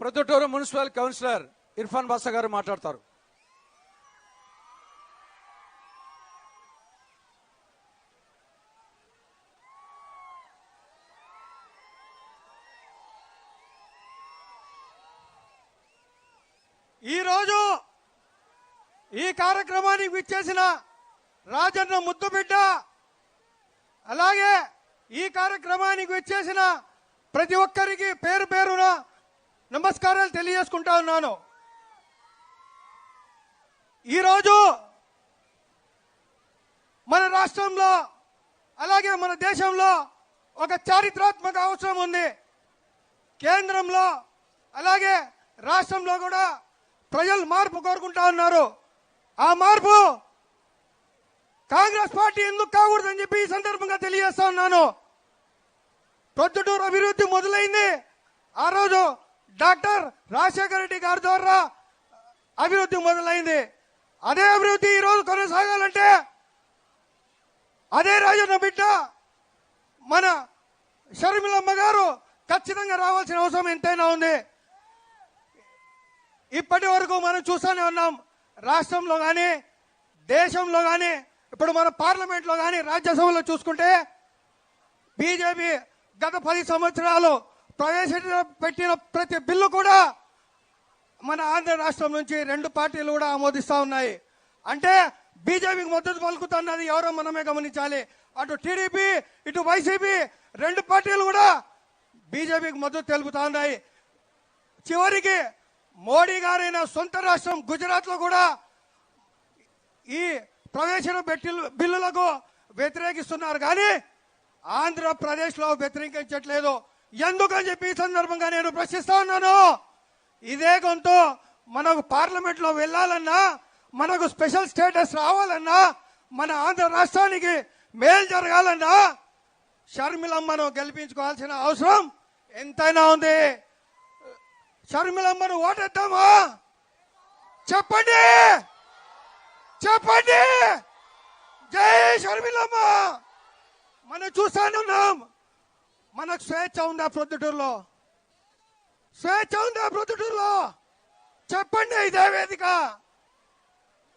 Proddatur municipal councillor Irfan Basha గారు మాట్లాడతారు. ఈరోజు ఈ కార్యక్రమానికి విచ్చేసిన రాజన్న ముద్దుబిడ్డ అలాగే ఈ కార్యక్రమానికి విచ్చేసిన ప్రతి ఒక్కరికి పేరు పేరున నమస్కారాలు తెలియజేసుకుంటా ఉన్నాను. ఈరోజు మన రాష్ట్రంలో అలాగే మన దేశంలో ఒక చారిత్రాత్మక అవసరం ఉంది. కేంద్రంలో అలాగే రాష్ట్రంలో కూడా ప్రజలు మార్పు కోరుకుంటా ఉన్నారు. ఆ మార్పు కాంగ్రెస్ పార్టీ ఎందుకు కాకూడదని చెప్పి ఈ సందర్భంగా తెలియజేస్తా ఉన్నాను. ప్రొద్దుటూరు అభివృద్ధి మొదలైంది. ఆ రోజు డాక్టర్ రాజశేఖర రెడ్డి గారి ద్వారా అభివృద్ధి మొదలైంది. అదే అభివృద్ధి ఈ రోజు కొనసాగాలంటే అదే రాజన్న బిడ్డ మన షర్మిలమ్మ గారు ఖచ్చితంగా రావాల్సిన అవసరం ఎంతైనా ఉంది. ఇప్పటి వరకు మనం చూస్తూనే ఉన్నాం రాష్ట్రంలో కానీ దేశంలో కానీ ఇప్పుడు మన పార్లమెంట్లో కానీ రాజ్యసభలో చూసుకుంటే బీజేపీ గత పది సంవత్సరాలు ప్రవేశపెట్టిన ప్రతి బిల్లు కూడా మన ఆంధ్ర రాష్ట్రం నుంచి రెండు పార్టీలు కూడా ఆమోదిస్తా ఉన్నాయి. అంటే బీజేపీకి మద్దతు పలుకుతున్నది ఎవరో మనమే గమనించాలి. అటు టీడీపీ ఇటు వైసీపీ రెండు పార్టీలు కూడా బీజేపీకి మద్దతు తెలుపుతా ఉన్నాయి. చివరికి మోడీ గారైన సొంత రాష్ట్రం గుజరాత్లో కూడా ఈ ప్రవేశన పెట్టి బిల్లులకు వ్యతిరేకిస్తున్నారు. కానీ ఆంధ్రప్రదేశ్లో వ్యతిరేకించట్లేదు. ఎందుకని చెప్పి ఈ సందర్భంగా నేను ప్రశ్నిస్తా ఉన్నాను? ఇదే గొంతు మనకు పార్లమెంట్లో వెళ్ళాలన్నా మనకు స్పెషల్ స్టేటస్ రావాలన్నా మన ఆంధ్ర రాష్ట్రానికి మేలు జరగాలన్నా షర్మిలమ్మను గెలిపించుకోవాల్సిన అవసరం ఎంతైనా ఉంది. షర్మిలమ్మను ఓటేద్దామా? చెప్పండి! చెప్పండి! జై షర్మిలమ్మ! మనం చూస్తానున్నాం మనకు స్వేచ్ఛ ఉందా ప్రొద్దుటూరులో? స్వేచ్ఛ ఉందా ప్రొద్దుటూరులో? చెప్పండి ఇదే వేదిక.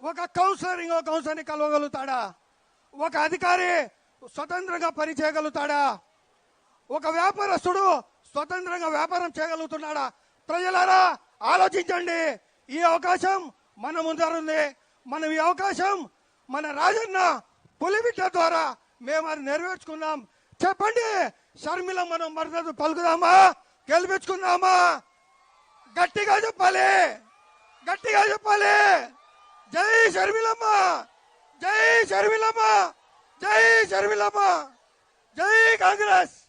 ఒక కౌన్సిలర్ ఇంకో కౌన్సిలర్ని కలవగలుగుతాడా? ఒక అధికారి స్వతంత్రంగా పని చేయగలుగుతాడా ఒక వ్యాపారస్తుడు స్వతంత్రంగా వ్యాపారం చేయగలుగుతున్నాడా? ప్రజలారా ఆలోచించండి. ఈ అవకాశం మన ముందరుంది. మనం ఈ అవకాశం మన రాజన్న పులిబిడ్డ ద్వారా మేము అది నెరవేర్చుకుందాం చెప్పండి. షర్మిల మనం మద్దతు పలుకుదామా? గెలిపించుకుందామా? గట్టిగా చెప్పాలి. గట్టిగా చెప్పాలి. జై షర్మిలమ్మ. జై షర్మిలమ్మ. జై షర్మిలమ్మ. జై కాంగ్రెస్.